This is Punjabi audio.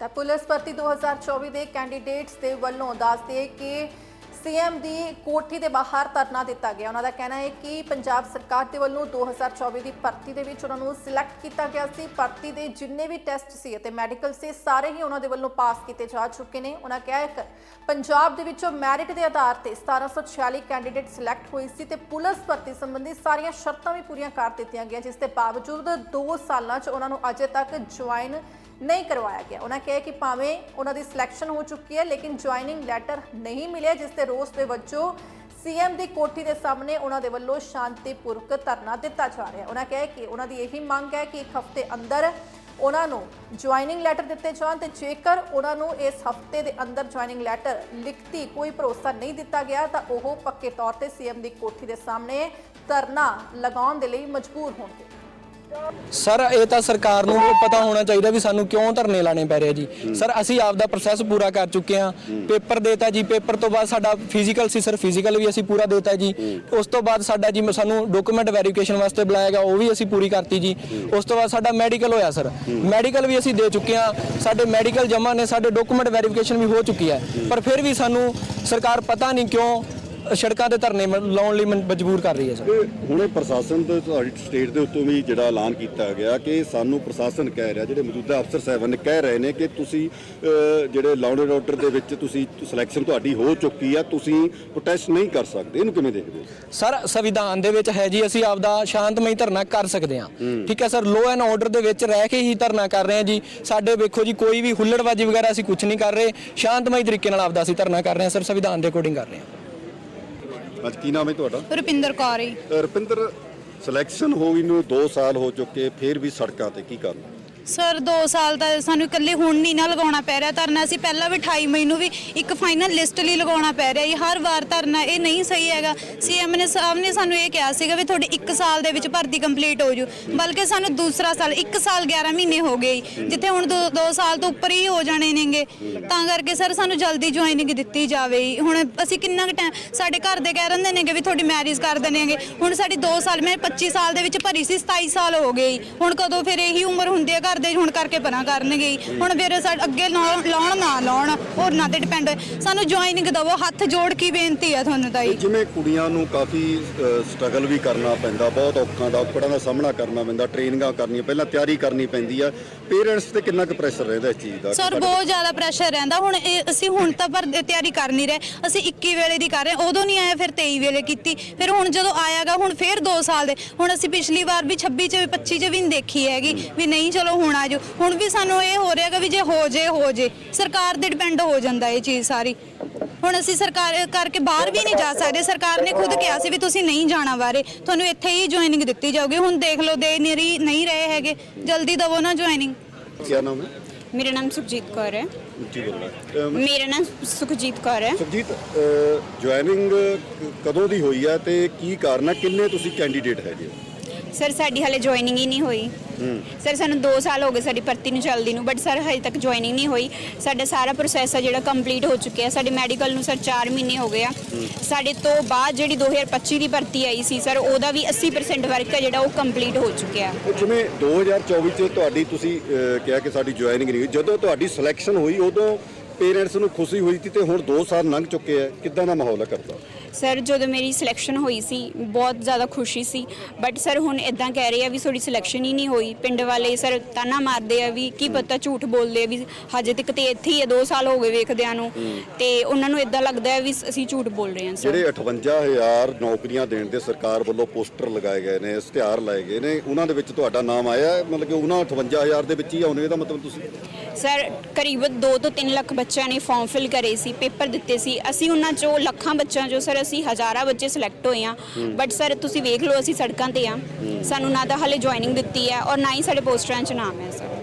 ਤਾਂ ਪੁਲਿਸ ਭਰਤੀ 2024 ਦੇ ਕੈਂਡੀਡੇਟਸ ਦੇ ਵੱਲੋਂ ਦੱਸਦੇ ਕਿ ਸੀਐਮ ਦੀ ਕੋਠੀ ਦੇ ਬਾਹਰ ਧਰਨਾ ਦਿੱਤਾ ਗਿਆ। ਉਹਨਾਂ ਦਾ ਕਹਿਣਾ ਹੈ ਕਿ ਪੰਜਾਬ ਸਰਕਾਰ ਦੇ ਵੱਲੋਂ 2024 ਦੀ ਭਰਤੀ ਦੇ ਵਿੱਚ ਉਹਨਾਂ ਨੂੰ ਸਿਲੈਕਟ ਕੀਤਾ ਗਿਆ ਸੀ। ਭਰਤੀ ਦੇ ਜਿੰਨੇ ਵੀ ਟੈਸਟ ਸੀ ਅਤੇ ਮੈਡੀਕਲ ਸੀ, ਸਾਰੇ ਹੀ ਉਹਨਾਂ ਦੇ ਵੱਲੋਂ ਪਾਸ ਕੀਤੇ ਜਾ ਚੁੱਕੇ ਨੇ। ਉਹਨਾਂ ਕਿਹਾ ਹੈ ਕਿ ਪੰਜਾਬ ਦੇ ਵਿੱਚੋਂ ਮੈਰਿਟ ਦੇ ਆਧਾਰ ਤੇ 1746 ਕੈਂਡੀਡੇਟ ਸਿਲੈਕਟ ਹੋਏ ਸੀ ਤੇ ਪੁਲਿਸ ਭਰਤੀ ਸੰਬੰਧੀ ਸਾਰੀਆਂ ਸ਼ਰਤਾਂ ਵੀ ਪੂਰੀਆਂ ਕਰ ਦਿੱਤੀਆਂ ਗਈਆਂ, ਜਿਸ ਦੇ ਬਾਵਜੂਦ 2 ਸਾਲਾਂ 'ਚ ਉਹਨਾਂ ਨੂੰ ਅਜੇ ਤੱਕ ਜੁਆਇਨ ਨਹੀਂ ਕਰਵਾਇਆ ਗਿਆ। ਉਹਨਾਂ ਕਿਹਾ ਕਿ ਭਾਵੇਂ ਉਹਨਾਂ ਦੀ ਸਿਲੈਕਸ਼ਨ ਹੋ ਚੁੱਕੀ ਹੈ, ਲੇਕਿਨ ਜੁਆਇਨਿੰਗ ਲੈਟਰ ਨਹੀਂ ਮਿਲਿਆ, ਜਿਸ 'ਤੇ ਰੋਸ ਦੇ ਵਜੋਂ ਸੀਐਮ ਦੀ ਕੋਠੀ ਦੇ ਸਾਹਮਣੇ ਉਹਨਾਂ ਦੇ ਵੱਲੋਂ ਸ਼ਾਂਤੀਪੂਰਵਕ ਧਰਨਾ ਦਿੱਤਾ ਜਾ ਰਿਹਾ ਹੈ। ਉਹਨਾਂ ਕਿਹਾ ਕਿ ਉਹਨਾਂ ਦੀ ਇਹੀ ਮੰਗ ਹੈ ਕਿ ਇੱਕ ਹਫ਼ਤੇ ਅੰਦਰ ਉਹਨਾਂ ਨੂੰ ਜੁਆਇਨਿੰਗ ਲੈਟਰ ਦਿੱਤੇ ਜਾਣ ਤੇ ਜੇਕਰ ਉਹਨਾਂ ਨੂੰ ਇਸ ਹਫ਼ਤੇ ਦੇ ਅੰਦਰ ਜੁਆਇਨਿੰਗ ਲੈਟਰ ਲਿਖਤੀ ਕੋਈ ਭਰੋਸਾ ਨਹੀਂ ਦਿੱਤਾ ਗਿਆ, ਤਾਂ ਉਹ ਪੱਕੇ ਤੌਰ ਤੇ ਸੀਐਮ ਦੀ ਕੋਠੀ ਦੇ ਸਾਹਮਣੇ ਧਰਨਾ ਲਗਾਉਣ ਦੇ ਲਈ ਮਜਬੂਰ ਹੋਣਗੇ। ਸਰ ਇਹ ਤਾਂ ਸਰਕਾਰ ਨੂੰ ਪਤਾ ਹੋਣਾ ਚਾਹੀਦਾ ਵੀ ਸਾਨੂੰ ਕਿਉਂ ਧਰਨੇ ਲਾਣੇ ਪੈ ਰਹੇ ਜੀ। ਸਰ ਅਸੀਂ ਆਪ ਦਾ ਪ੍ਰੋਸੈਸ ਪੂਰਾ ਕਰ ਚੁੱਕੇ ਹਾਂ। ਪੇਪਰ ਦੇਤਾ ਜੀ ਪੇਪਰ ਤੋਂ ਬਾਅਦ ਸਾਡਾ ਫਿਜ਼ੀਕਲ ਸੀ ਸਰ ਫਿਜ਼ੀਕਲ ਵੀ ਅਸੀਂ ਪੂਰਾ ਦੇਤਾ ਜੀ। ਉਸ ਤੋਂ ਬਾਅਦ ਸਾਡਾ ਜੀ ਸਾਨੂੰ ਡਾਕੂਮੈਂਟ ਵੈਰੀਫਿਕੇਸ਼ਨ ਵਾਸਤੇ ਬੁਲਾਇਆ ਗਿਆ ਉਹ ਵੀ ਅਸੀਂ ਪੂਰੀ ਕਰਤੀ ਜੀ। ਉਸ ਤੋਂ ਬਾਅਦ ਸਾਡਾ ਮੈਡੀਕਲ ਹੋਇਆ ਸਰ। ਮੈਡੀਕਲ ਵੀ ਅਸੀਂ ਦੇ ਚੁੱਕੇ ਹਾਂ। ਸਾਡੇ ਮੈਡੀਕਲ ਜਮ੍ਹਾਂ ਨੇ ਸਾਡੇ ਡਾਕੂਮੈਂਟ ਵੈਰੀਫਿਕੇਸ਼ਨ ਵੀ ਹੋ ਚੁੱਕੀ ਹੈ। ਪਰ ਫਿਰ ਵੀ ਸਾਨੂੰ ਸਰਕਾਰ ਪਤਾ ਨਹੀਂ ਕਿਉਂ ਸੜਕਾਂ ਤੇ ਧਰਨੇ ਮ- ਲਾਉਣ ਲਈ ਮਨ- ਮਜਬੂਰ ਕਰ ਰਹੀ ਹੈ ਸਰ। ਤੇ ਹੁਣੇ ਪ੍ਰਸ਼ਾਸਨ ਤੇ ਤੁਹਾਡੀ ਸਟੇਟ ਦੇ ਉੱਤੋਂ ਵੀ ਜਿਹੜਾ ਐਲਾਨ ਕੀਤਾ ਗਿਆ ਕਿ ਸਾਨੂੰ ਪ੍ਰਸ਼ਾਸਨ ਕਹਿ ਰਿਹਾ ਜਿਹੜੇ ਮੌਜੂਦਾ ਅਫਸਰ ਸਾਹਿਬਾਨ ਨੇ ਕਹਿ ਰਹੇ ਨੇ ਕਿ ਤੁਸੀਂ ਅਹ, ਜਿਹੜੇ ਲਾਅ ਐਂਡ ਆਰਡਰ ਦੇ ਵਿੱਚ ਤੁਸੀਂ ਸਿਲੈਕਸ਼ਨ ਤੁਹਾਡੀ ਹੋ ਚੁੱਕੀ ਆ ਤੁਸੀਂ ਪ੍ਰੋਟੈਸਟ ਨਹੀਂ ਕਰ ਸਕਦੇ। ਇਹਨੂੰ ਕਿਵੇਂ ਦੇਖਦੇ ਹੋ? ਸਰ ਸੰਵਿਧਾਨ ਦੇ ਵਿੱਚ ਹੈ ਜੀ ਅਸੀਂ ਆਪਦਾ ਸ਼ਾਂਤਮਈ ਧਰਨਾ ਕਰ ਸਕਦੇ ਹਾਂ। ਠੀਕ ਹੈ ਸਰ? ਲੋ ਐਂਡ ਆਰਡਰ ਦੇ ਵਿੱਚ ਰਹਿ ਕੇ ਹੀ ਧਰਨਾ ਕਰ ਰਹੇ ਹਾਂ ਜੀ। ਸਾਡੇ ਵੇਖੋ ਜੀ ਕੋਈ ਵੀ ਹੁੱਲੜਬਾਜੀ ਵਗੈਰਾ ਅਸੀਂ ਕੁਝ ਨਹੀਂ ਕਰ ਰਹੇ। ਸ਼ਾਂਤਮਈ ਤਰੀਕੇ ਨਾਲ ਆਪਦਾ ਅਸੀਂ ਧਰਨਾ ਕਰ ਰਹੇ ਹਾਂ। ਸਰ ਸੰਵਿਧਾਨ ਦੇ ਅਕੋਰਡਿੰਗ ਕਰ ਰਹੇ ਹਾਂ। ਅੱਜ ਕੀ ਨਾਮ ਹੈ ਤੁਹਾਡਾ? ਰੁਪਿੰਦਰ ਕੌਰ ਜੀ। ਅਹ, ਰੁਪਿੰਦਰ ਸਿਲੈਕਸ਼ਨ ਹੋਈ ਨੂੰ 2 ਸਾਲ ਹੋ ਚੁੱਕੇ ਫਿਰ ਵੀ ਸੜਕਾਂ ਤੇ ਕੀ ਕਰਨਾ? ਸਰ 2 ਸਾਲ ਦਾ ਸਾਨੂੰ ਇਕੱਲੇ ਹੁਣ ਨਹੀਂ ਨਾ ਲਗਾਉਣਾ ਪੈ ਰਿਹਾ। ਧਰਨਾ ਅਸੀਂ ਪਹਿਲਾਂ ਵੀ 28 ਮਈ ਨੂੰ ਵੀ ਇੱਕ ਫਾਈਨਲ ਲਿਸਟ ਲਈ ਲਗਾਉਣਾ ਪੈ ਰਿਹਾ। ਜੀ ਹਰ ਵਾਰ ਧਰਨਾ, ਇਹ ਨਹੀਂ ਸਹੀ ਹੈਗਾ। ਸੀਐਮ ਨੇ, ਸਾਹਿਬ ਨੇ ਸਾਨੂੰ ਇਹ ਕਿਹਾ ਸੀਗਾ ਵੀ ਤੁਹਾਡੀ 1 ਸਾਲ ਦੇ ਵਿੱਚ ਭਰਤੀ ਕੰਪਲੀਟ ਹੋ ਜੂ। ਬਲਕਿ ਸਾਨੂੰ ਦੂਸਰਾ ਸਾਲ 1 ਸਾਲ 11 ਮਹੀਨੇ ਹੋ ਗਏ ਜਿੱਥੇ ਹੁਣ 2 ਸਾਲ ਤੋਂ ਉੱਪਰ ਹੀ ਹੋ ਜਾਣੇ ਨੇਗੇ। ਤਾਂ ਕਰਕੇ ਸਰ, ਸਾਨੂੰ ਜਲਦੀ ਜੁਆਇਨਿੰਗ ਦਿੱਤੀ ਜਾਵੇ ਹੁਣ ਅਸੀਂ ਕਿੰਨਾ ਕੁ ਟਾਈਮ ਸਾਡੇ ਘਰ ਦੇ ਕਹਿ ਰਹਿੰਦੇ ਨੇਗੇ ਵੀ ਤੁਹਾਡੀ ਮੈਰਿਜ ਕਰ ਦੇਣਗੇ ਹੁਣ ਸਾਡੀ 2 ਸਾਲ, ਮੈਂ 25 ਸਾਲ ਦੇ ਵਿੱਚ ਭਰੀ ਸੀ 27 ਸਾਲ ਹੋ ਗਏ ਹੁਣ ਕਦੋਂ ਫਿਰ ਇਹੀ ਉਮਰ ਹੁੰਦੀ ਹੈ ਘਰ ਦੇ ਹੁਣ ਕਰਕੇ ਪਰਾਂ ਕਰਨਗੇ ਜੀ। ਹੁਣ ਫਿਰ ਸਾਡੇ ਅੱਗੇ ਲਾਉਣ ਲਾਉਣ ਨਾ ਲਾਉਣ ਉਹਨਾਂ ਤੇ ਡਿਪੈਂਡ ਸਾਨੂੰ ਜੁਆਇਨਿੰਗ ਦਵੋ ਹੱਥ ਜੋੜ ਕੇ ਬੇਨਤੀ ਹੈ ਤੁਹਾਨੂੰ ਤਾਂ ਜੀ। ਜਿਵੇਂ ਕੁੜੀਆਂ ਨੂੰ ਕਾਫੀ ਸਟਰਗਲ ਵੀ ਕਰਨਾ ਪੈਂਦਾ ਬਹੁਤ ਔਖਾਂ ਦਾ ਔਕੜਾਂ ਦਾ ਸਾਹਮਣਾ ਕਰਨਾ ਪੈਂਦਾ ਟ੍ਰੇਨਿੰਗਾਂ ਕਰਨੀਆਂ ਪਹਿਲਾਂ ਤਿਆਰੀ ਕਰਨੀ ਪੈਂਦੀ ਆ। ਪੇਰੈਂਟਸ ਤੇ ਕਿੰਨਾ ਕੁ ਪ੍ਰੈਸ਼ਰ ਰਹਿੰਦਾ ਇਸ ਚੀਜ਼ ਦਾ? ਸਰ ਬਹੁਤ ਜ਼ਿਆਦਾ ਪ੍ਰੈਸ਼ਰ ਰਹਿੰਦਾ। ਹੁਣ ਇਹ ਅਸੀਂ ਹੁਣ ਤਾਂ ਪਰ ਤਿਆਰੀ ਕਰ ਨਹੀਂ ਰਹੇ। ਅਸੀਂ 21 ਵੇਲੇ ਦੀ ਕਰ ਰਹੇ। ਉਦੋਂ ਨਹੀਂ ਆਇਆ ਫਿਰ 23 ਵੇਲੇ ਕੀਤੀ। ਫਿਰ ਹੁਣ ਜਦੋਂ ਆਇਆਗਾ ਹੁਣ ਫਿਰ 2 ਸਾਲ ਦੇ। ਹੁਣ ਅਸੀਂ ਪਿਛਲੀ ਵਾਰ ਵੀ 26 ਚ ਵੀ 25 ਚ ਵੀ ਨਹੀਂ ਦੇਖੀ ਹੈਗੀ ਵੀ ਨਹੀਂ ਚਲੋ ਹੁਣ ਆਜੋ। ਹੁਣ ਵੀ ਸਾਨੂੰ ਇਹ ਹੋ ਰਿਹਾਗਾ ਵੀ ਜੇ ਹੋ ਜੇ ਹੋ ਜੇ। ਸਰਕਾਰ ਡਿਪੈਂਡ ਹੋ ਜਾਂਦਾ ਇਹ ਚੀਜ਼ ਸਾਰੀ। ਹੁਣ ਅਸੀਂ ਸਰਕਾਰ ਕਰਕੇ ਬਾਹਰ ਵੀ ਨਹੀਂ ਜਾ ਸਕਦੇ। ਸਰਕਾਰ ਨੇ ਖੁਦ ਕਿਹਾ ਸੀ ਵੀ ਤੁਸੀਂ ਨਹੀਂ ਜਾਣਾ ਬਾਰੇ। ਤੁਹਾਨੂੰ ਇੱਥੇ ਹੀ ਜੁਆਇਨਿੰਗ ਦਿੱਤੀ ਜਾਊਗੀ। ਹੁਣ ਦੇਖ ਲਓ ਦੇ ਨਹੀਂ ਰਹੀ- ਨਹੀਂ ਰਹੇ ਹੈਗੇ। ਜਲਦੀ ਦਵੋ ਨਾ ਜੁਆਇਨਿੰਗ ਕੀ ਨਾਮ ਹੈ? ਮੇਰਾ ਨਾਮ ਸੁਖਜੀਤ ਕੌਰ ਹੈ। ਬੋਲਣਾ ਮੇਰਾ ਨਾਮ ਸੁਖਜੀਤ ਕੌਰ ਹੈ। ਸੁਖਜੀਤ ਜੁਆਇਨਿੰਗ ਕਦੋਂ ਦੀ ਹੋਈ ਹੈ ਤੇ ਕੀ ਕਾਰਨ ਹੈ? ਕਿੰਨੇ ਤੁਸੀਂ ਕੈਂਡੀਡੇਟ ਹੈਗੇ? ਸਰ ਸਾਡੀ ਹਾਲੇ ਜੁਆਇਨਿੰਗ ਹੀ ਨਹੀਂ ਹੋਈ। ਸਰ ਸਾਨੂੰ 2 ਸਾਲ ਹੋ ਗਏ ਸਾਡੀ ਭਰਤੀ ਨੂੰ ਚੱਲਦੀ ਨੂੰ ਬਟ ਸਰ ਹਜੇ ਤੱਕ ਜੁਆਇਨਿੰਗ ਨਹੀਂ ਹੋਈ। ਸਾਡਾ ਸਾਰਾ ਪ੍ਰੋਸੈਸ ਹੈ ਜਿਹੜਾ ਕੰਪਲੀਟ ਹੋ ਚੁੱਕਿਆ ਸਾਡੇ ਮੈਡੀਕਲ ਨੂੰ ਸਰ 4 ਮਹੀਨੇ ਹੋ ਗਏ ਆ। ਸਾਡੇ ਤੋਂ ਬਾਅਦ ਜਿਹੜੀ 2025 ਦੀ ਭਰਤੀ ਆਈ ਸੀ ਸਰ ਉਹਦਾ ਵੀ 80% ਵਰਕ ਹੈ ਜਿਹੜਾ ਉਹ ਕੰਪਲੀਟ ਹੋ ਚੁੱਕਿਆ ਉਹ ਜਿਵੇਂ 2024 ਚ ਤੁਹਾਡੀ ਤੁਸੀਂ ਅਹ, ਕਿਹਾ ਕਿ ਸਾਡੀ ਜੁਆਇਨਿੰਗ ਨਹੀਂ ਹੋਈ ਜਦੋਂ ਤੁਹਾਡੀ ਸਿਲੈਕਸ਼ਨ ਹੋਈ ਉਦੋਂ ਪੇਰੈਂਟਸ ਨੂੰ ਖੁਸ਼ੀ ਹੋਈ ਸੀ ਤੇ ਹੁਣ 2 ਸਾਲ ਲੰਘ ਚੁੱਕੇ ਆ। ਕਿੱਦਾਂ ਦਾ ਮਾਹੌਲ ਹੈ ਕਰਦਾ ਸਰ ਜਦੋਂ ਮੇਰੀ ਸਿਲੈਕਸ਼ਨ ਹੋਈ ਸੀ ਬਹੁਤ ਜ਼ਿਆਦਾ ਖੁਸ਼ੀ ਸੀ। ਬਟ ਸਰ ਹੁਣ ਇਦਾਂ ਕਹਿ ਰਹੇ ਆ ਵੀ ਤੁਹਾਡੀ ਸਿਲੈਕਸ਼ਨ ਹੀ ਨਹੀਂ ਹੋਈ। ਪਿੰਡ ਵਾਲੇ ਸਰ ਤਾਨਾ ਮਾਰਦੇ ਆ ਵੀ ਕੀ ਪਤਾ ਝੂਠ ਬੋਲਦੇ ਆ ਵੀ ਹਜੇ ਤੱਕ ਤੇ ਇੱਥੇ ਹੀ ਆ 2 ਸਾਲ ਹੋ ਗਏ ਵੇਖਦਿਆਂ ਨੂੰ। ਤੇ ਉਹਨਾਂ ਨੂੰ ਇਦਾਂ ਲੱਗਦਾ ਹੈ ਵੀ ਅਸੀਂ ਝੂਠ ਬੋਲ ਰਹੇ ਹਾਂ ਸਰ। ਜਿਹੜੇ 58000 ਨੌਕਰੀਆਂ ਦੇਣ ਦੇ ਸਰਕਾਰ ਵੱਲੋਂ ਪੋਸਟਰ ਲਗਾਏ ਗਏ ਨੇ ਇਸ਼ਤਿਹਾਰ ਲਾਏ ਗਏ ਨੇ ਉਹਨਾਂ ਦੇ ਵਿੱਚ ਤੁਹਾਡਾ ਨਾਮ ਆਇਆ? ਹੈ? ਮਤਲਬ ਕਿ ਉਹਨਾਂ 58000 ਦੇ ਵਿੱਚ ਹੀ ਆਉਣੇ ਦਾ ਮਤਲਬ ਤੁਸੀਂ? ਸਰ ਕਰੀਬਨ 2 ਤੋਂ 3 ਲੱਖ ਬੱਚਿਆਂ ਨੇ ਫਾਰਮ ਫਿਲ ਕਰੇ ਸੀ ਪੇਪਰ ਦਿੱਤੇ ਸੀ। ਅਸੀਂ ਉਹਨਾਂ ਚੋਂ ਲੱਖਾਂ ਬੱਚਿਆਂ ਚੋਂ ਸਰ ਅਸੀਂ ਹਜ਼ਾਰਾਂ ਬੱਚੇ ਸਿਲੈਕਟ ਹੋਏ ਆ ਬਟ ਸਰ ਤੁਸੀਂ ਵੇਖ ਲਓ, ਅਸੀਂ ਸੜਕਾਂ ਤੇ ਆ ਸਾਨੂੰ ਨਾ ਤਾਂ ਹਲੇ ਜੁਆਇਨਿੰਗ ਦਿੱਤੀ ਹੈ ਔਰ ਨਾ ਹੀ ਸਾਡੇ ਪੋਸਟਰਾਂ 'ਚ ਨਾਮ ਹੈ ਸਰ